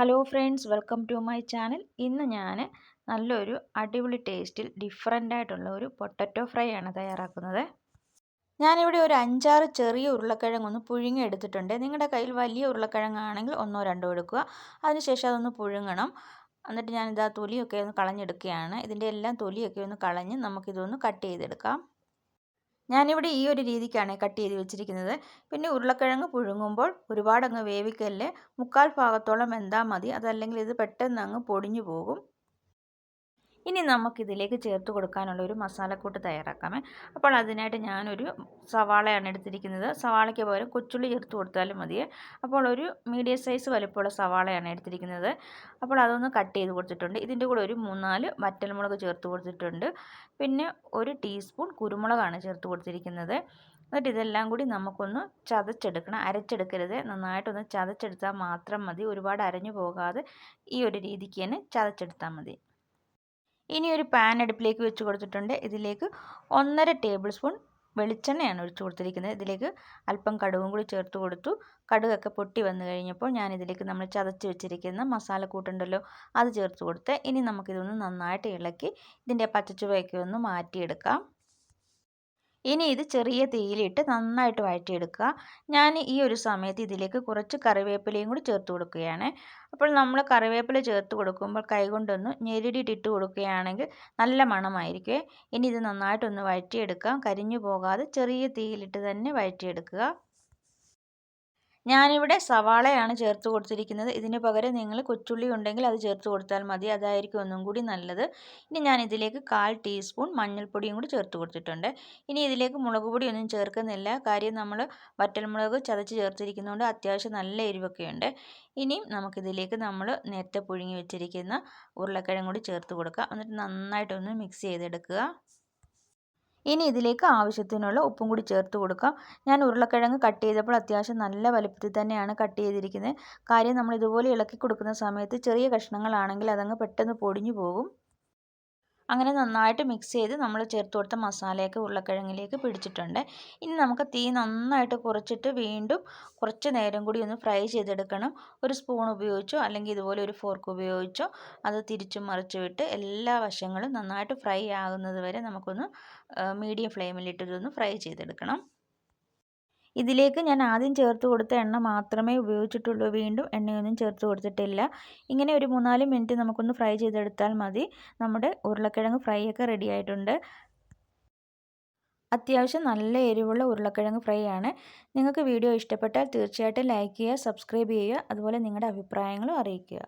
Hello friends welcome to my channel ഇന്ന് ഞാൻ നല്ലൊരു അടിപൊളി ടേസ്റ്റിൽ ഡിഫറെന്റ് ആയിട്ടുള്ള ഒരു പൊട്ടറ്റോ ഫ്രൈ ആണ് തയ്യാറാക്കുന്നത്. ഞാനിവിടെ ഒരു അഞ്ചാറ് ചെറിയ ഉരുളക്കിഴങ്ങ് ഒന്ന് പുഴുങ്ങി എടുത്തിട്ടുണ്ട്. നിങ്ങളുടെ കയ്യിൽ വലിയ ഉരുളക്കിഴങ്ങാണെങ്കിൽ ഒന്നോ രണ്ടോ എടുക്കുക. അതിനുശേഷം അതൊന്ന് പുഴുങ്ങണം. എന്നിട്ട് ഞാനിതാ തൊലിയൊക്കെ ഒന്ന് കളഞ്ഞെടുക്കുകയാണ്. ഇതിന്റെ എല്ലാം തൊലിയൊക്കെ ഒന്ന് കളഞ്ഞ് നമുക്കിതൊന്ന് കട്ട് ചെയ്തെടുക്കാം. ഞാനിവിടെ ഈ ഒരു രീതിക്കാണ് കട്ട് ചെയ്ത് വെച്ചിരിക്കുന്നത്. പിന്നെ ഉരുളക്കിഴങ്ങ് പുഴുങ്ങുമ്പോൾ ഒരുപാടങ്ങ് വേവിക്കല്ലേ മുക്കാൽ ഭാഗത്തോളം വെന്താൽ മതി. അതല്ലെങ്കിൽ ഇത് പെട്ടെന്ന് അങ്ങ് പൊടിഞ്ഞു പോകും. ഇനി നമുക്കിതിലേക്ക് ചേർത്ത് കൊടുക്കാനുള്ള ഒരു മസാലക്കൂട്ട് തയ്യാറാക്കാമേ. അപ്പോൾ അതിനായിട്ട് ഞാനൊരു സവാളയാണ് എടുത്തിരിക്കുന്നത്. സവാളയ്ക്ക് പകരം കൊച്ചുള്ളി ചേർത്ത് കൊടുത്താലും മതിയേ. അപ്പോൾ ഒരു മീഡിയം സൈസ് വലുപ്പമുള്ള സവാളയാണ് എടുത്തിരിക്കുന്നത്. അപ്പോൾ അതൊന്ന് കട്ട് ചെയ്ത് കൊടുത്തിട്ടുണ്ട്. ഇതിന്റെ കൂടെ ഒരു മൂന്നാൽ വറ്റൽമുളക് ചേർത്ത് കൊടുത്തിട്ടുണ്ട്. പിന്നെ ഒരു ടീസ്പൂൺ കുരുമുളകാണ് ചേർത്ത് കൊടുത്തിരിക്കുന്നത്. എന്നിട്ട് ഇതെല്ലാം കൂടി നമുക്കൊന്ന് ചതച്ചെടുക്കണം. അരച്ചെടുക്കരുത്. നന്നായിട്ടൊന്ന് ചതച്ചെടുത്താൽ മാത്രം മതി. ഒരുപാട് അരഞ്ഞു പോകാതെ ഈ ഒരു രീതിക്ക് തന്നെ ചതച്ചെടുത്താൽ മതി. ഇനി ഒരു പാൻ അടുപ്പിലേക്ക് വെച്ച് കൊടുത്തിട്ടുണ്ട്. ഇതിലേക്ക് ഒന്നര ടേബിൾ സ്പൂൺ വെളിച്ചെണ്ണയാണ് ഒഴിച്ചു കൊടുത്തിരിക്കുന്നത്. ഇതിലേക്ക് അല്പം കടുകും കൂടി ചേർത്ത് കൊടുത്തു. കടുകൊക്കെ പൊട്ടി വന്നു കഴിഞ്ഞപ്പോൾ ഞാൻ ഇതിലേക്ക് നമ്മൾ ചതച്ച് വെച്ചിരിക്കുന്ന മസാല കൂട്ടുണ്ടല്ലോ അത് ചേർത്ത് കൊടുത്ത് ഇനി നമുക്കിതൊന്ന് നന്നായിട്ട് ഇളക്കി ഇതിന്റെ പച്ചച്ചുവയൊക്കെ ഒന്ന് മാറ്റിയെടുക്കാം. ഇനി ഇത് ചെറിയ തീയിലിട്ട് നന്നായിട്ട് വഴറ്റിയെടുക്കുക. ഞാൻ ഈ ഒരു സമയത്ത് ഇതിലേക്ക് കുറച്ച് കറിവേപ്പിലയും കൂടി ചേർത്ത് കൊടുക്കുകയാണ്. അപ്പോൾ നമ്മൾ കറിവേപ്പില ചേർത്ത് കൊടുക്കുമ്പോൾ കൈകൊണ്ടൊന്ന് ഞെരുടിയിട്ടിട്ട് കൊടുക്കുകയാണെങ്കിൽ നല്ല മണമായിരിക്കും. ഇനി ഇത് നന്നായിട്ടൊന്ന് വഴറ്റിയെടുക്കാം. കരിഞ്ഞു പോകാതെ ചെറിയ തീയിലിട്ട് തന്നെ വഴറ്റിയെടുക്കുക. ഞാനിവിടെ സവാളയാണ് ചേർത്ത് കൊടുത്തിരിക്കുന്നത്. ഇതിന് പകരം നിങ്ങൾ കൊച്ചുള്ളി ഉണ്ടെങ്കിൽ അത് ചേർത്ത് കൊടുത്താൽ മതി. അതായിരിക്കും ഒന്നും കൂടി നല്ലത്. ഇനി ഞാൻ ഇതിലേക്ക് കാൽ ടീസ്പൂൺ മഞ്ഞൾപ്പൊടിയും കൂടി ചേർത്ത് കൊടുത്തിട്ടുണ്ട്. ഇനി ഇതിലേക്ക് മുളക് പൊടിയൊന്നും ചേർക്കുന്നില്ല. കാര്യം നമ്മൾ വറ്റൽമുളക് ചതച്ച് ചേർത്തിരിക്കുന്നതുകൊണ്ട് അത്യാവശ്യം നല്ല എരിവൊക്കെ ഉണ്ട്. ഇനി നമുക്കിതിലേക്ക് നമ്മൾ നേരത്തെ പുഴുങ്ങി വെച്ചിരിക്കുന്ന ഉരുളക്കിഴങ്ങ് കൂടി ചേർത്ത് കൊടുക്കുക. എന്നിട്ട് നന്നായിട്ടൊന്ന് മിക്സ് ചെയ്തെടുക്കുക. ഇനി ഇതിലേക്ക് ആവശ്യത്തിനുള്ള ഉപ്പും കൂടി ചേർത്ത് കൊടുക്കാം ഞാൻ ഉരുളക്കിഴങ്ങ് കട്ട് ചെയ്തപ്പോൾ അത്യാവശ്യം നല്ല വലുപ്പത്തിൽ തന്നെയാണ് കട്ട് ചെയ്തിരിക്കുന്നത്. കാര്യം നമ്മൾ ഇതുപോലെ ഇളക്കി കൊടുക്കുന്ന സമയത്ത് ചെറിയ കഷ്ണങ്ങളാണെങ്കിൽ അതങ്ങ് പെട്ടെന്ന് പൊടിഞ്ഞു പോകും. അങ്ങനെ നന്നായിട്ട് മിക്സ് ചെയ്ത് നമ്മൾ ചേർത്ത് കൊടുത്ത മസാലയൊക്കെ ഉരുളക്കിഴങ്ങിലേക്ക് പിടിച്ചിട്ടുണ്ട്. ഇനി നമുക്ക് തീ നന്നായിട്ട് കുറച്ചിട്ട് വീണ്ടും കുറച്ച് നേരം കൂടി ഒന്ന് ഫ്രൈ ചെയ്തെടുക്കണം. ഒരു സ്പൂൺ ഉപയോഗിച്ചോ അല്ലെങ്കിൽ ഇതുപോലെ ഒരു ഫോർക്ക് ഉപയോഗിച്ചോ അത് തിരിച്ചും മറിച്ചു വിട്ട് എല്ലാ വശങ്ങളും നന്നായിട്ട് ഫ്രൈ ആകുന്നത് വരെ നമുക്കൊന്ന് മീഡിയം ഫ്ലെയിമിലിട്ടിതൊന്ന് ഫ്രൈ ചെയ്തെടുക്കണം. ഇതിലേക്ക് ഞാൻ ആദ്യം ചേർത്ത് കൊടുത്ത എണ്ണ മാത്രമേ ഉപയോഗിച്ചിട്ടുള്ളൂ. വീണ്ടും എണ്ണയൊന്നും ചേർത്ത് കൊടുത്തിട്ടില്ല. ഇങ്ങനെ ഒരു മൂന്നാൽ മിനിറ്റ് നമുക്കൊന്ന് ഫ്രൈ ചെയ്തെടുത്താൽ മതി. നമ്മുടെ ഉരുളക്കിഴങ്ങ് ഫ്രൈ ഒക്കെ റെഡി ആയിട്ടുണ്ട്. അത്യാവശ്യം നല്ല എരിവുള്ള ഉരുളക്കിഴങ്ങ് ഫ്രൈ ആണ്. നിങ്ങൾക്ക് വീഡിയോ ഇഷ്ടപ്പെട്ടാൽ തീർച്ചയായിട്ടും ലൈക്ക് ചെയ്യുക സബ്സ്ക്രൈബ് ചെയ്യുക അതുപോലെ നിങ്ങളുടെ അഭിപ്രായങ്ങളും അറിയിക്കുക.